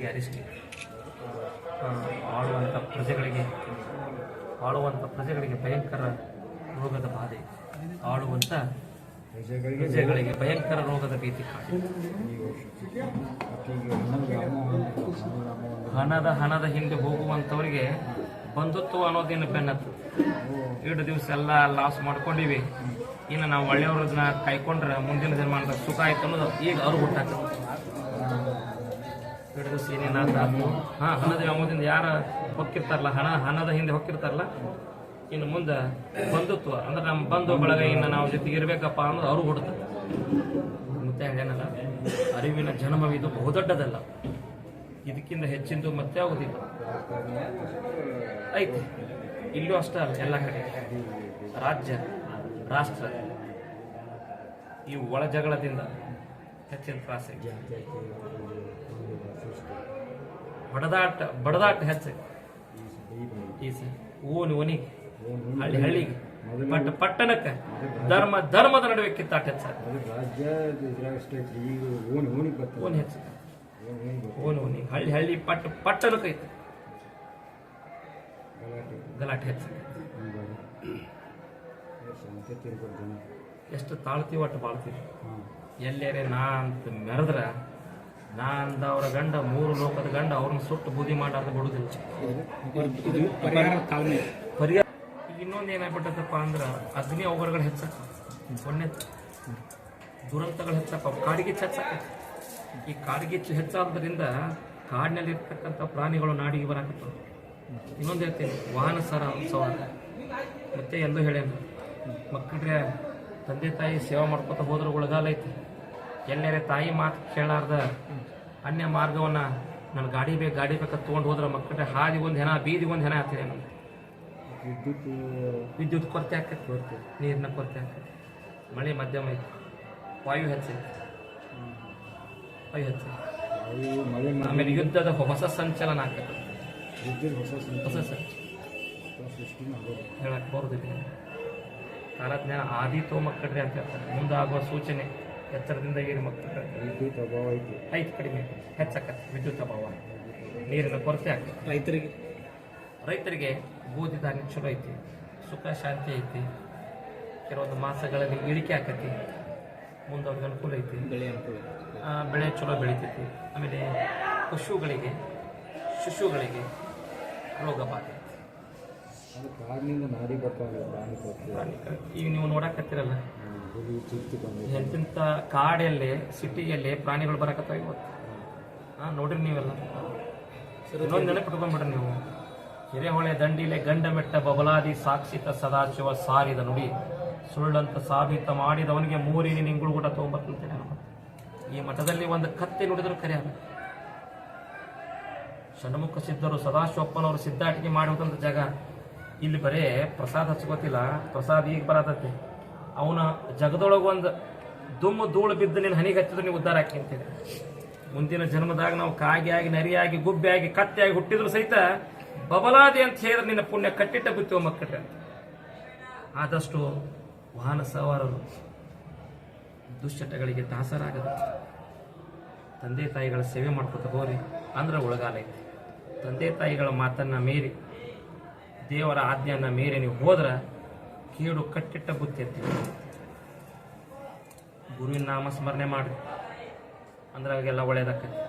ಜನಗಳಿಗೆ ಅರಿಸಿ ಆ, ಆಳುವಂಥ ಪ್ರಜೆಗಳಿಗೆ ಆಳುವಂಥ ಪ್ರಜೆಗಳಿಗೆ ಭಯಂಕರ ರೋಗದ ಬಾಧೆ. ಆಳುವಂಥ ಪ್ರಜೆಗಳಿಗೆ ಭಯಂಕರ ರೋಗದ ಭೀತಿ ಹಣದ ಹಣದ ಹಿಂದೆ ಹೋಗುವಂಥವರಿಗೆ ಬಂಧುತ್ವ ಅನ್ನೋದೇನು ಬೆನ್ನತ್ತು. ಎರಡು ದಿವಸ ಎಲ್ಲ ಲಾಸ್ ಮಾಡ್ಕೊಂಡಿವಿ. ಇನ್ನು ನಾವು ಒಳ್ಳೆಯವ್ರನ್ನ ಕಾಯ್ಕೊಂಡ್ರೆ ಮುಂದಿನ ಜನ್ಮಾನದ ಸುಖ ಆಯ್ತು ಅನ್ನೋದು ಈಗ ಅವ್ರು ಹುಟ್ಟಾಕ ಎರಡು ಸೀನಿನಾಥ ಹಾಂ, ಹಣದ ವ್ಯಾಮೋದಿಂದ ಯಾರು ಹೊಕ್ಕಿರ್ತಾರಲ್ಲ, ಹಣ, ಹಣದ ಹಿಂದೆ ಹೊಕ್ಕಿರ್ತಾರಲ್ಲ, ಇನ್ನು ಮುಂದೆ ಬಂಧುತ್ವ. ಅಂದ್ರೆ ನಮ್ಮ ಬಂಧು ಬಳಗ ಇನ್ನು ನಾವು ಜೊತೆಗೆ ಇರಬೇಕಪ್ಪ ಅನ್ನೋದು ಅವ್ರು ಹುಡ್ತಾರೆ ಮತ್ತೆ ಹಂಗೇನಲ್ಲ, ಅರಿವಿನ ಜನ್ಮವಿದು ಬಹುದೊಡ್ಡದಲ್ಲ. ಇದಕ್ಕಿಂತ ಹೆಚ್ಚಿಂದು ಮತ್ತೆ ಆಗುದಿಲ್ಲ ಐತಿ. ಇಲ್ಲೂ ಅಷ್ಟೇ ಅಲ್ಲ, ಎಲ್ಲ ಕಡೆ. ರಾಜ್ಯ, ರಾಷ್ಟ್ರ. ಈ ಒಳ ಜಗಳದಿಂದ ಹೆಚ್ಚಿನ ತ್ರಾಸ ಹೊಡೆದಾಟ ಬಡದಾಟ ಹೆಚ್ಚು. ಈ ಓನಿ ಹಳ್ಳಿ ಹಳ್ಳಿಗೆ ಪಟ್ಟ ಪಟ್ಟಣಕ್ಕೆ ಧರ್ಮ, ಧರ್ಮದ ನಡುವೆ ಕಿತ್ತಾಟ ಹೆಚ್ಚ. ಓನ್ ಹೆಚ್ಚು. ಹಳ್ಳಿ ಹಳ್ಳಿ ಪಟ್ಟ ಪಟ್ಟಣಕ್ಕೆ ಐತೆ. ಗಲಾಟೆ ಹೆಚ್ಚು. ಎಷ್ಟು ತಾಳ್ತೀವಿ ಒಟ್ಟು ಬಾಳ್ತೀವಿ ಎಲ್ಲೇರೆ ನಾ ಅಂತ ಮೆರೆದ್ರ ನಾ ಅವರ ಗಂಡ ಮೂರು ಲೋಕದ ಗಂಡ ಅವ್ರನ್ನ ಸುಟ್ಟು ಬೂದಿ ಮಾಡಾರ್ದು ಬಿಡುದಿಲ್ಲ ಪರಿಹಾರ ಇನ್ನೊಂದು ಏನಾಗ್ಬಿಟ್ಟದಪ್ಪ ಅಂದ್ರೆ ಅಗ್ನಿ ಅವಘಡಗಳು ಹೆಚ್ಚಾಕ ಒಂದೇ ದುರಂತಗಳು ಹೆಚ್ಚಾಕ ಕಾಡ್ಗಿಚ್ಚು ಹೆಚ್ಚಾಕ ಈ ಕಾಡ್ಗಿಚ್ಚು ಹೆಚ್ಚಾದ್ರಿಂದ ಕಾಡಿನಲ್ಲಿ ಇರ್ತಕ್ಕಂಥ ಪ್ರಾಣಿಗಳು ನಾಡಿಗೆ ಬರಾಕತ್ತ ಇನ್ನೊಂದು ಹೇಳ್ತೀನಿ ವಾಹನ ಸರ ಉತ್ಸವ ಮತ್ತೆ ಎಲ್ಲೂ ಹೇಳೇನು ಮಕ್ಕಳಿಗೆ ತಂದೆ ತಾಯಿ ಸೇವೆ ಮಾಡ್ಕೊತ ಹೋದ್ರೆ ಒಳಗಾಲ ಐತಿ ಎಲ್ಲರೇ ತಾಯಿ ಮಾತು ಕೇಳಾರ್ದ ಅನ್ಯ ಮಾರ್ಗವನ್ನ ನನ್ನ ಗಾಡಿ ಬೇಕು ಗಾಡಿ ಬೇಕಂತ ತೊಗೊಂಡು ಹೋದ್ರೆ ಮಕ್ಕಳ ಹಾದಿ ಒಂದು ಹೆಣ ಬೀದಿ ಒಂದು ಹೆಣ ಆಗ್ತದೆ ನಮ್ಗೆ. ವಿದ್ಯುತ್ ವಿದ್ಯುತ್ ಕೊರತೆ ಆಕೈತಿ ಕೊರತೆ. ನೀರಿನ ಕೊರತೆ ಆಕೈತಿ ಮಳೆ ಮಧ್ಯಮ ಐತಿ. ವಾಯು ಹೆಚ್ಚೈತಿ ವಾಯು ಹೆಚ್ಚೈತಿ ಮಳೆ ಆಮೇಲೆ ಯುದ್ಧದ ಹೊಸ ಸಂಚಲನ ಆಕೈತಿ ವಿದ್ಯುತ್ ಹೊಸ ಹೊಸ ಹೇಳಕ್ಕೆ ಬರೋದಿಲ್ಲ. ಕಾಲಜ್ಞಾನ ಆದಿ ತೋ ಮಕ್ಕಳ್ರಿ ಅಂತ ಹೇಳ್ತಾರೆ. ಮುಂದಾಗುವ ಸೂಚನೆ. ಎತ್ತರದಿಂದ ಏನು ಮಕ್ಕಳು ವಿದ್ಯುತ್ ಅಭಾವ ಐತಿ. ಐತಿ ಕಡಿಮೆ ಹೆಚ್ಚಾಕತ್ತೆ ವಿದ್ಯುತ್ ಅಭಾವ. ನೀರಿನ ಕೊರತೆ ಆಗ್ತದೆ. ರೈತರಿಗೆ? ರೈತರಿಗೆ ಬೂದಿ ಧಾನ್ಯ ಚಲೋ ಐತಿ ಸುಖ ಶಾಂತಿ ಐತಿ. ಕೆಲವೊಂದು ಮಾಸಗಳಲ್ಲಿ ಇಳಿಕೆ ಆಕತಿ ಮುಂದೆ ಅವ್ರಿಗೆ ಅನುಕೂಲ ಐತಿ. ಬೆಳೆ ಅನುಕೂಲ ಬೆಳೆ ಚಲೋ ಬೆಳಿತೈತಿ. ಆಮೇಲೆ ಪಶುಗಳಿಗೆ ಶಿಶುಗಳಿಗೆ ರೋಗ ಬಾಧೆ. ನಾಡಿ ಬರ್ತಾವೆ ಪ್ರಾಣಿಗಳು. ಈಗ ನೀವು ನೋಡಕತ್ತಿರಲ್ಲ? ಎಂತೆಂಥ ಕಾಡಲ್ಲಿ ಸಿಟಿಯಲ್ಲಿ ಪ್ರಾಣಿಗಳು ಬರಕತ್ತಾವ ಇವತ್ತು? ಹಾಂ ನೋಡ್ರಿ ನೀವೆಲ್ಲ. ಇನ್ನೊಂದು ನೆನಪಿಟ್ಕೊಂಡ್ಬಿಡ್ರಿ ನೀವು. ಹಿರೇಹೊಳೆ ದಂಡಿಲೆ ಗಂಡ ಮೆಟ್ಟ ಬಬಲಾದಿ ಸಾಕ್ಷಿತ ಸದಾಶಿವ ಸಾರಿದ ನುಡಿ. ಸುಳ್ಳಂತ ಸಾಬೀತ ಮಾಡಿದವನಿಗೆ ಮೂರಿನಿ ನಿಂಗಳು ಕೂಡ ತೊಗೊಂಬರ್ತಂತೇನೆ ನಾನು ಈ ಮಠದಲ್ಲಿ ಒಂದು ಕತ್ತೆ ನುಡಿದ್ರು ಕರೆಯ ಷಣ್ಮುಖ ಸಿದ್ಧರು ಸದಾಶಿವಪ್ಪನವರು ಸಿದ್ಧಾಟಿಕೆ ಮಾಡುವುದಂತ ಜಾಗ. ಇಲ್ಲಿ ಬರೇ ಪ್ರಸಾದ ಹಚ್ಕೋತಿಲ್ಲ ಪ್ರಸಾದ ಈಗ ಬರತೈತಿ. ಅವನ ಜಗದೊಳಗೆ ಒಂದು ದುಮ್ಮು ಧೂಳು ಬಿದ್ದು ನಿನ್ನ ಹನಿಗೆ ಹಚ್ಚಿದ್ರು ನೀವು ಉದ್ಧಾರ ಅಂತೇಳಿ ಮುಂದಿನ ಜನ್ಮದಾಗ ನಾವು ಕಾಗಿಯಾಗಿ, ನರಿಯಾಗಿ, ಗುಬ್ಬಿಯಾಗಿ, ಕತ್ತೆಯಾಗಿ ಹುಟ್ಟಿದ್ರು ಸಹಿತ ಬಬಲಾದಿ ಅಂತ ಹೇಳಿದ್ರೆ ನಿನ್ನ ಪುಣ್ಯ ಕಟ್ಟಿಟ್ಟ ಬಿತ್ತು ಮಕ್ಕಳ. ಆದಷ್ಟು ವಾಹನ ಸವಾರರು ದುಶ್ಚಟಗಳಿಗೆ ದಾಸರಾಗದ. ತಂದೆ ತಾಯಿಗಳ ಸೇವೆ ಮಾಡ್ಕೊತ ಹೋರಿ ಅಂದ್ರೆ ಉಳಗಾಲ ಐತಿ ತಂದೆ ತಾಯಿಗಳ ಮಾತನ್ನ ಮೀರಿ ದೇವರ ಆಜ್ಞೆಯನ್ನ ಮೀರಿ ನೀವು ಹೋದ್ರೆ ಕೀಡು ಕಟ್ಟಿಟ್ಟ ಬುತ್ತಿ ಇರ್ತೀವಿ ಗುರುವಿನ ನಾಮಸ್ಮರಣೆ ಮಾಡಿ ಅಂದ್ರೆ ಅವಾಗೆಲ್ಲ ಒಳ್ಳೇದಾಕೈತಿ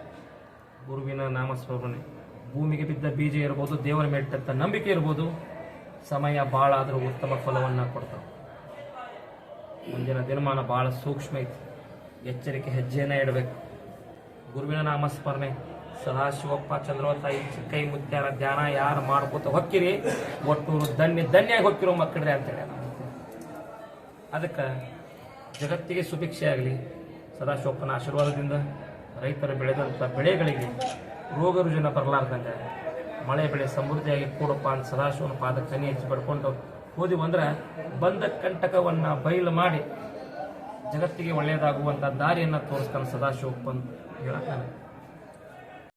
ಗುರುವಿನ ನಾಮಸ್ಮರಣೆ ಭೂಮಿಗೆ ಬಿದ್ದ ಬೀಜ ಇರ್ಬೋದು, ದೇವರ ಮೇಲಿಟ್ಟಂತ ನಂಬಿಕೆ ಇರ್ಬೋದು, ಸಮಯ ಭಾಳ ಆದರೂ ಉತ್ತಮ ಫಲವನ್ನು ಕೊಡ್ತಾವೆ. ಮುಂದಿನ ದಿನಮಾನ ಭಾಳ ಸೂಕ್ಷ್ಮ ಐತಿ. ಎಚ್ಚರಿಕೆ ಹೆಜ್ಜೆನ ಇಡಬೇಕು. ಗುರುವಿನ ನಾಮಸ್ಮರಣೆ ಸದಾಶಿವಪ್ಪ ಚಂದ್ರವತಾಯಿ ಚಿಕ್ಕೈ ಮುತ್ಯಾರ ಧ್ಯಾನ ಯಾರು ಮಾಡ್ಕೋತ ಹೊಕ್ಕಿರಿ? ಒಟ್ಟು ಧನ್ಯ, ಧನ್ಯಾಗಿ ಹೊಕ್ಕಿರೋ ಮಕ್ಕಳೇ ಅಂತೇಳಿ. ಅದಕ್ಕೆ ಜಗತ್ತಿಗೆ ಸುಭಿಕ್ಷೆ ಆಗಲಿ, ಸದಾಶಿವಪ್ಪನ ಆಶೀರ್ವಾದದಿಂದ ರೈತರು ಬೆಳೆದಂಥ ಬೆಳೆಗಳಿಗೆ ರೋಗ ರುಜಿನ ಬರಲಾರ್ದಂಗೆ ಮಳೆ ಬೆಳೆ ಸಮೃದ್ಧಿಯಾಗಿ ಕೂಡಪ್ಪ ಅಂತ ಸದಾಶಿವನ ಪಾದ ಕನಿ ಹೆಚ್ಚಿ ಪಡ್ಕೊಂಡು ಹೋದಿವು ಅಂದ್ರೆ ಬಂದ ಕಂಟಕವನ್ನು ಬಯಲು ಮಾಡಿ ಜಗತ್ತಿಗೆ ಒಳ್ಳೆಯದಾಗುವಂಥ ದಾರಿಯನ್ನು ತೋರಿಸ್ತಾನೆ ಸದಾಶಿವಪ್ಪ ಅಂತ ಹೇಳಕ್ಕೆ